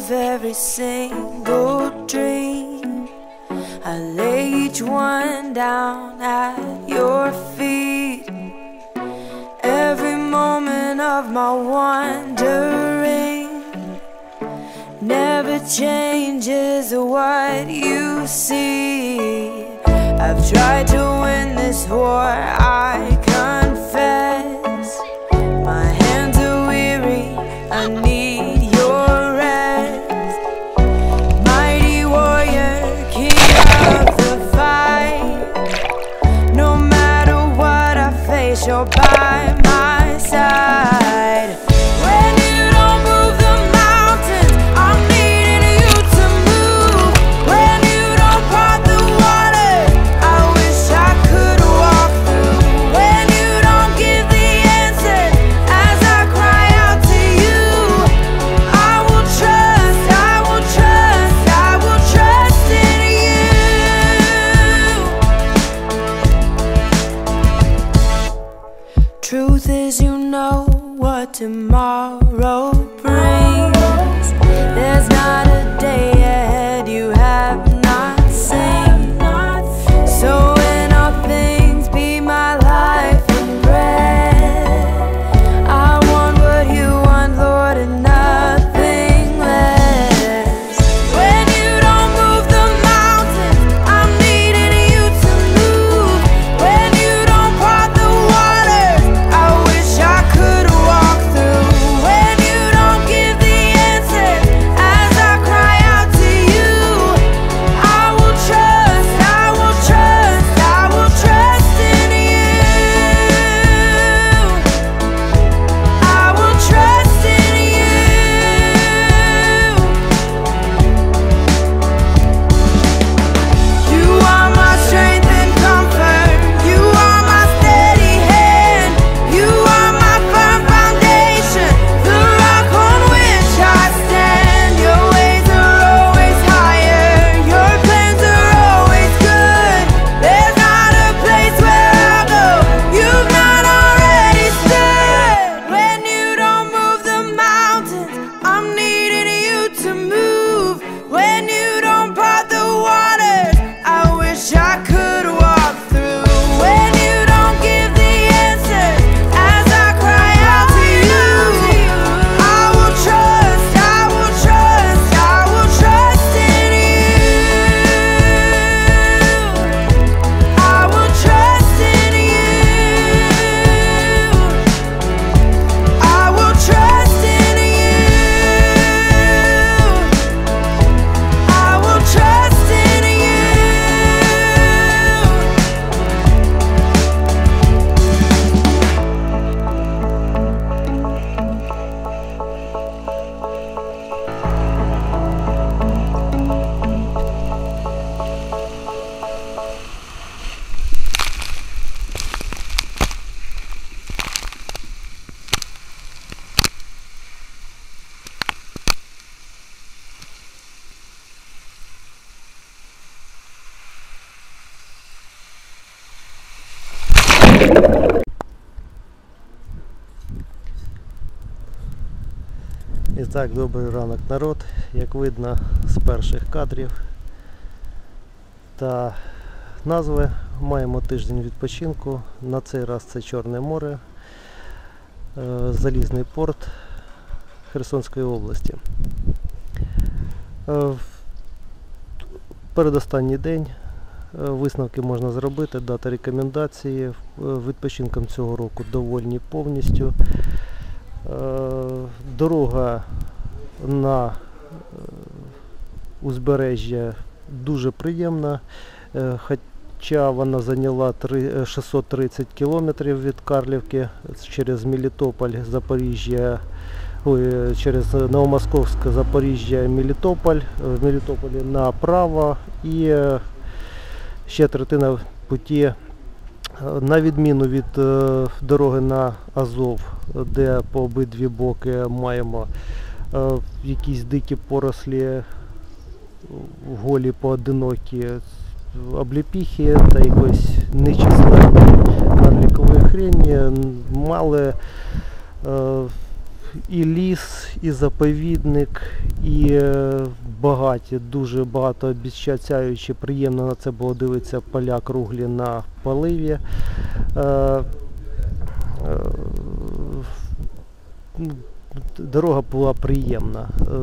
of every single dream. I lay each one down at your feet. Every moment of my wandering never changes what you see. I've tried to win this war. I you're by my side. tomorrow. Так, добрий ранок народ, як видно з перших кадрів та назви маємо тиждень відпочинку. На цей раз це Чорне море, е, Залізний порт Херсонської області. Е, передостанній день е, висновки можна зробити, дати рекомендації. Відпочинком цього року довольні повністю. Дорога на е, узбережжя дуже приємна, е, хоча вона зайняла 630 е, кілометрів від Карлівки через Мелітополь, Запоріжжя, через Новомосковське Запоріжжя, Мелітополь, в Мелітополі направо і ще третина путі. На відміну від дороги на Азов, де по обидві боки маємо Е, якісь дикі порослі, е, голі поодинокі, е, обліпіхи та якось нечисленної карлікової хрені, мали і ліс, і заповідник, і багаті, дуже багато обіцяючи, приємно на це було дивитися поля круглі на поливі. Дорога була приємна. Е,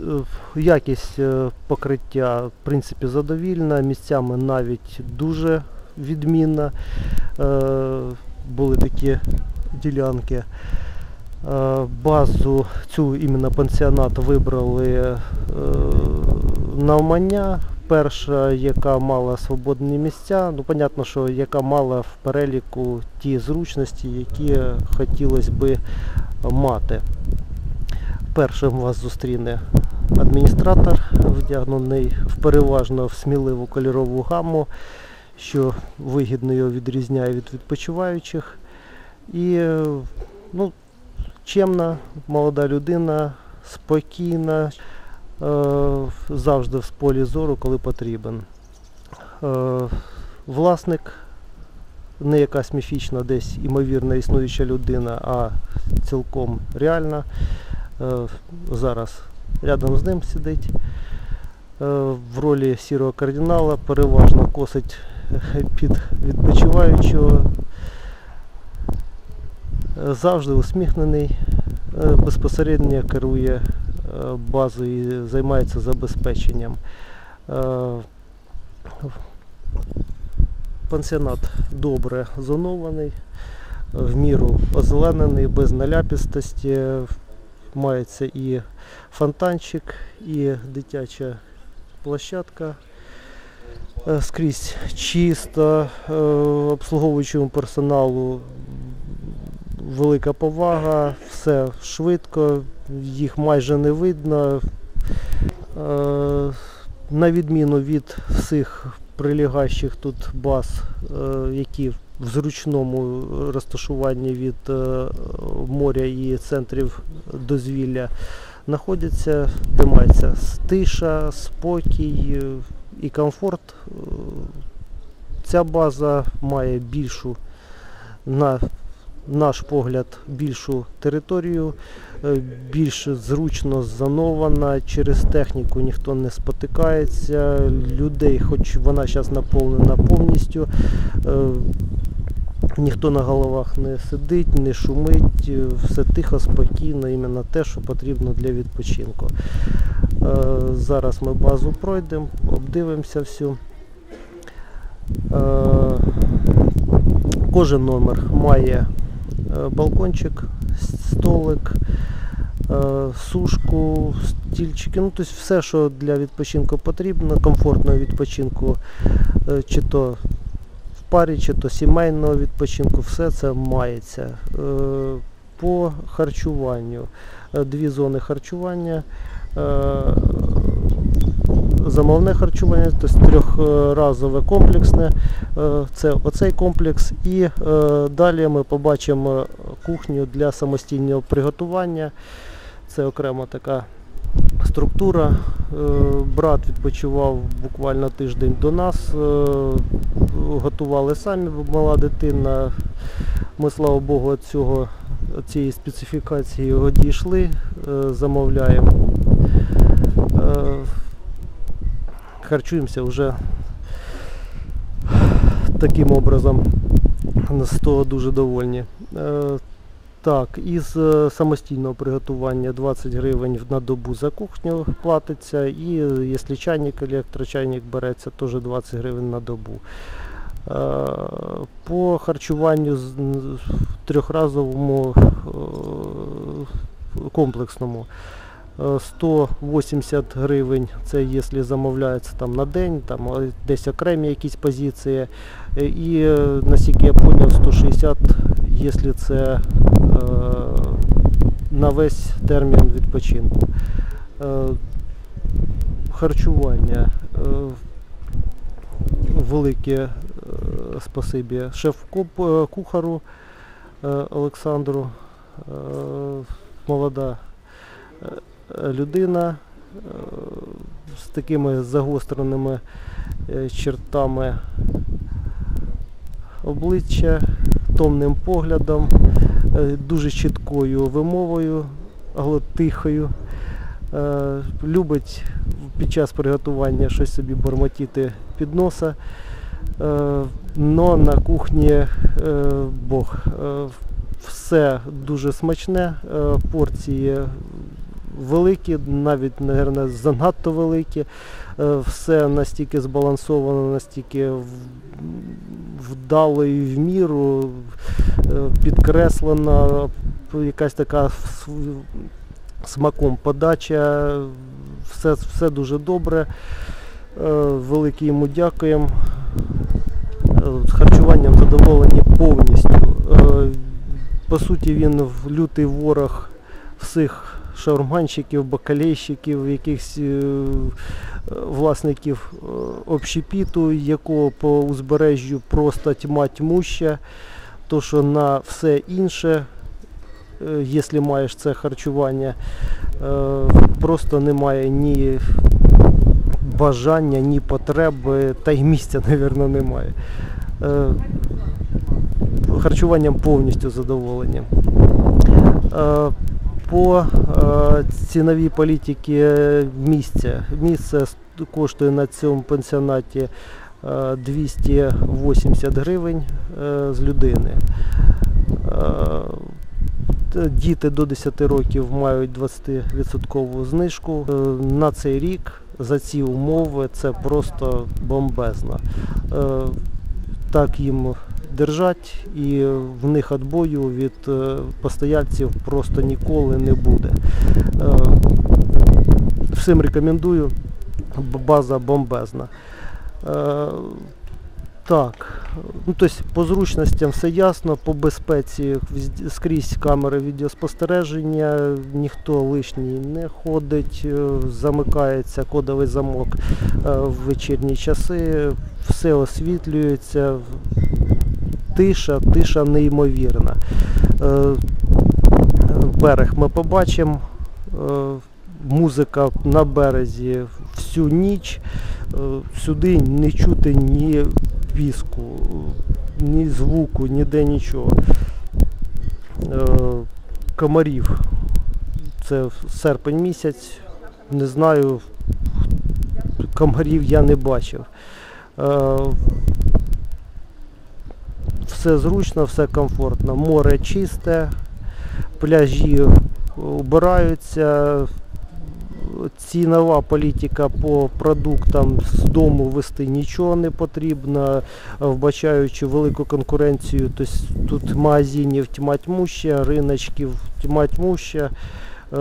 е, Якість е, покриття в принципі задовільна, місцями навіть дуже відмінна. Були такі ділянки. Базу цю іменно пансіонат вибрали навмання. Перша, яка мала свободні місця, ну, понятно, що яка мала в переліку ті зручності, які хотілося би мати. Першим вас зустріне адміністратор, вдягнений в переважно в сміливу кольорову гаму, що вигідно його відрізняє від відпочиваючих. І ну, чемна, молода людина, спокійна, завжди в полі зору, коли потрібен. Е, власник не якась міфічна, десь імовірна існуюча людина, а цілком реальна. Е, зараз рядом з ним сидить. Е, в ролі сірого кардинала переважно косить під відпочиваючого. Е, Завжди усміхнений, е, безпосередньо керує базою і займається забезпеченням. Е, Пансіонат добре зонований, в міру озеленений, без наляпістості. Мається і фонтанчик, і дитяча площадка. Е, Скрізь чисто, е, обслуговуючому персоналу велика повага, все швидко, їх майже не видно. Е, На відміну від всіх прилягаючих тут баз, е, які в зручному розташуванні від е, моря і центрів дозвілля знаходяться, де мається тиша, спокій і комфорт. Ця база має більшу, на наш погляд, більшу територію, е, більш зручно зонована, через техніку ніхто не спотикається, людей, хоч вона зараз наповнена повністю, е, ніхто на головах не сидить, не шумить, е, все тихо, спокійно, іменно те, що потрібно для відпочинку. Зараз ми базу пройдемо, обдивимося всю. Кожен номер має балкончик, столик, е, сушку, стільчики, ну тобто все, що для відпочинку потрібно, комфортного відпочинку, е, чи то в парі, чи то сімейного відпочинку, все це мається. Е, По харчуванню. Е, Дві зони харчування. Замовне харчування, тобто трьохразове комплексне, е, це оцей комплекс. І е, далі ми побачимо кухню для самостійного приготування. Це окрема така структура. Е, Брат відпочивав буквально тиждень до нас. Готували самі, мала дитина. Ми, слава Богу, від цього цієї специфікації одійшли, замовляємо. Харчуємося вже таким образом. З того дуже довольні. Е, Так, із е, самостійного приготування 20 гривень на добу за кухню платиться, і е, якщо чайник, електрочайник береться, теж 20 гривень на добу. По харчуванню трьохразовому комплексному 180 гривень, це якщо замовляється там на день, там десь окремі якісь позиції. І е, наскільки я зрозумів, 160, якщо це е, на весь термін відпочинку. Е, Харчування. Велике спасибі шеф-кухару Олександру. Молода людина е, з такими загостреними е, чертами обличчя, томним поглядом, е, дуже чіткою вимовою, тихою. Любить під час приготування щось собі бормотіти під носа. Но на кухні Бог. Все дуже смачне, порції великі, навіть, мабуть, занадто великі. Е, Все настільки збалансовано, настільки вдало і в міру, е, підкреслена, якась така смаком подача, все, все дуже добре. Е, Велике йому дякуємо. Харчуванням задоволені повністю. По суті, він лютий ворог всіх шаурманщиків, бакалейщиків, якихось е, власників е, общепіту, якого по узбережжю просто тьма тьмуща. То, що на все інше, е, якщо маєш це харчування, просто немає ні бажання, ні потреби, та й місця, мабуть, немає. Харчуванням повністю задоволені. Е, По е, ціновій політиці місця. Місце коштує на цьому пенсіонаті е, 280 гривень е, з людини. Е, Діти до 10 років мають 20% знижку. Е, На цей рік за ці умови це просто бомбезно. Е, Так їм держать і в них відбою від е, постояльців просто ніколи не буде. Е, Всім рекомендую, база бомбезна. Е, Так, ну, тобто по зручностям все ясно, по безпеці скрізь камери відеоспостереження, ніхто лишній не ходить, замикається кодовий замок в вечірні часи, все освітлюється, тиша, тиша неймовірна. Е, Берег ми побачимо. е, Музика на березі всю ніч. Е, Сюди не чути ні піску, ні звуку, ніде нічого. Е, Комарів. Це серпень місяць. Не знаю, комарів я не бачив. Все зручно, все комфортно. Море чисте, пляжі убираються. Цінова політика по продуктам з дому вести нічого не потрібно, вбачаючи велику конкуренцію. Тобто тут магазинів тьма тьмуща, риночків тьма тьмуща. Е,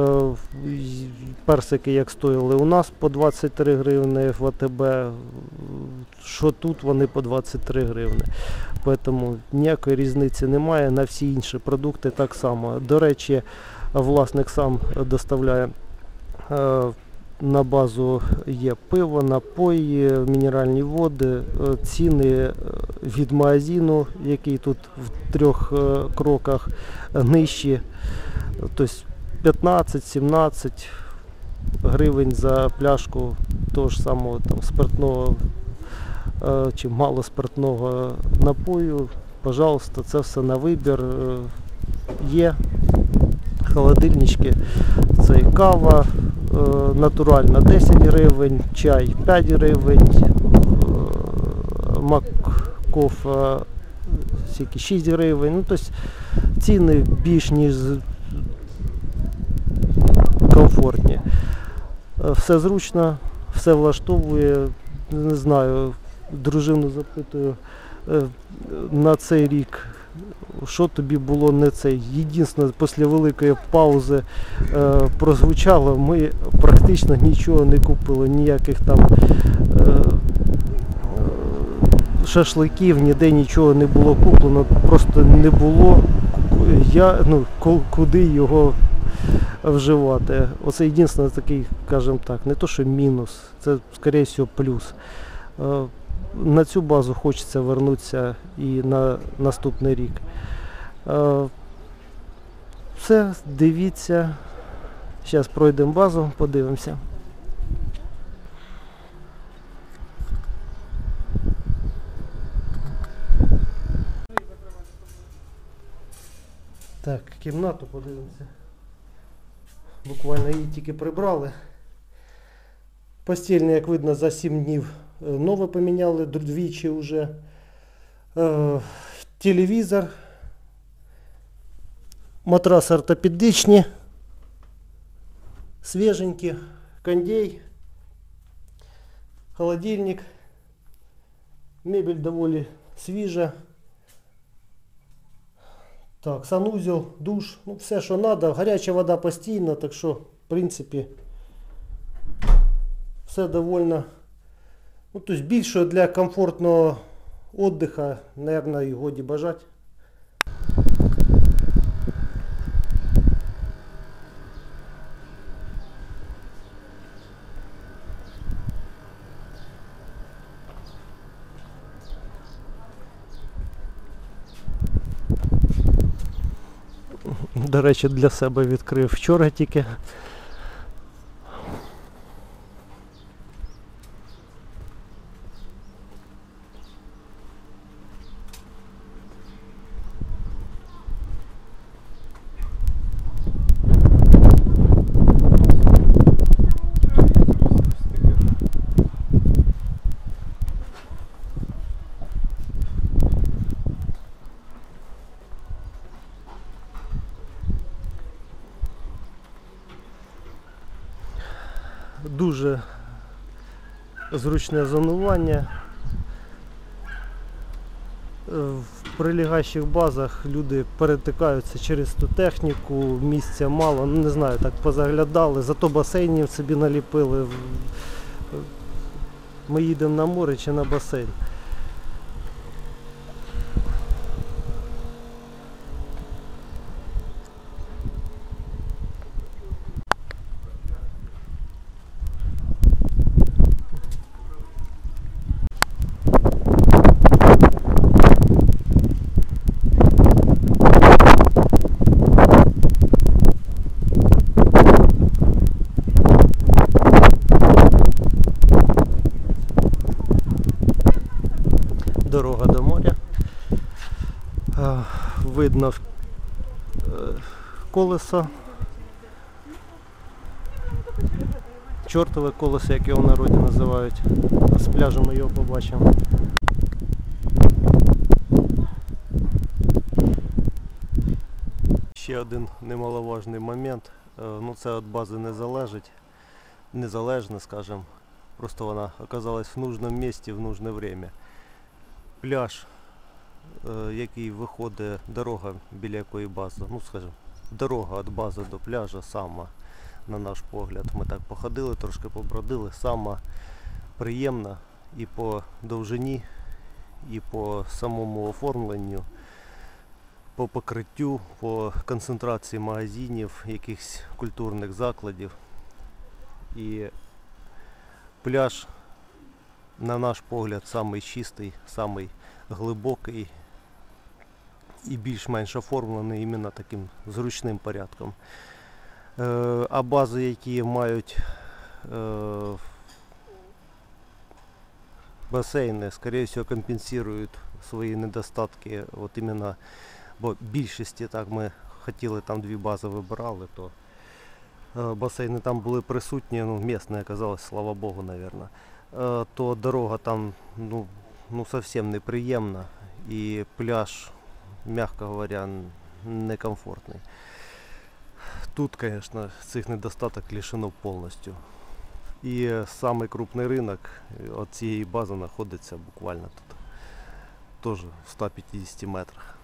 Персики як стоїли у нас по 23 гривни в АТБ, що тут вони по 23 гривни. Тому ніякої різниці немає. На всі інші продукти так само. До речі, власник сам доставляє е, на базу є пиво, напої, мінеральні води, е, ціни е, від магазину, який тут в трьох кроках нижчі. Тобто 15-17 гривень за пляшку того ж самого там, спиртного е, чи малоспиртного напою. Пожалуйста, це все на вибір. е, Є холодильнички, це і кава е, натуральна 10 гривень, чай 5 гривень, мак кофе скільки 6 гривень. Ну, тобто ціни більш ніж комфортні. Все зручно, все влаштовує. Не знаю, дружину запитую е, на цей рік, що тобі було не цей. Єдине, після великої паузи е, прозвучало, ми практично нічого не купили, ніяких там е, шашликів, ніде нічого не було куплено, просто не було я, ну, куди його вживати. Оце єдине такий, скажімо так, не то, що мінус, це, скоріше плюс. На цю базу хочеться вернутися і на наступний рік. Е, Все, дивіться. Зараз пройдемо базу, подивимося. Так, кімнату подивимося. Буквально її тільки прибрали. Постільне, як видно, за 7 днів нове поміняли, д- двічі вже. Е, телевізор. Матрас ортопедичні. Свеженькі. Кондей. Холодильник. Мебель доволі свіжа. Так, санузел, душ, ну все, що треба. Гаряча вода постійно, так що, в принципі, все довольно. Ну, тобто більше для комфортного віддиха, мабуть, і годі бажати. До речі, для себе відкрив вчора тільки. Дуже зручне зонування. Е, В прилігаючих базах люди перетикаються через ту техніку, місця мало, ну не знаю, так позаглядали, зато басейнів собі наліпили. Ми їдемо на море чи на басейн. Дорога до моря. Е, Видно е, колесо. Чортове колесо, як його в народі називають. З пляжу ми його побачимо. Ще один немаловажний момент. Е, Ну це від бази не залежить. Незалежно, скажімо. Просто вона оказалась в нужному місці в нужне время. Пляж, е, який виходить, дорога, біля якої бази, ну скажімо, дорога від бази до пляжа сама, на наш погляд. Ми так походили, трошки побродили, сама приємна і по довжині, і по самому оформленню, по покриттю, по концентрації магазинів, якихось культурних закладів. І пляж, на наш погляд, самий чистий, самий глибокий і більш-менш оформлений іменно таким зручним порядком. Е, а бази, які мають е, басейни, скорее всего, компенсують свої недостатки. От іменно, бо більшості так ми хотіли там дві бази вибирали, то е, басейни там були присутні, ну, місне оказалось, слава Богу, наверное. Е, то дорога там ну, ну совсем неприємна і пляж, м'яко говоря, некомфортний. Тут, конечно, цих недостаток лишено повністю. І самий крупний ринок е, от цієї бази знаходиться буквально тут. Теж в 150 метрах.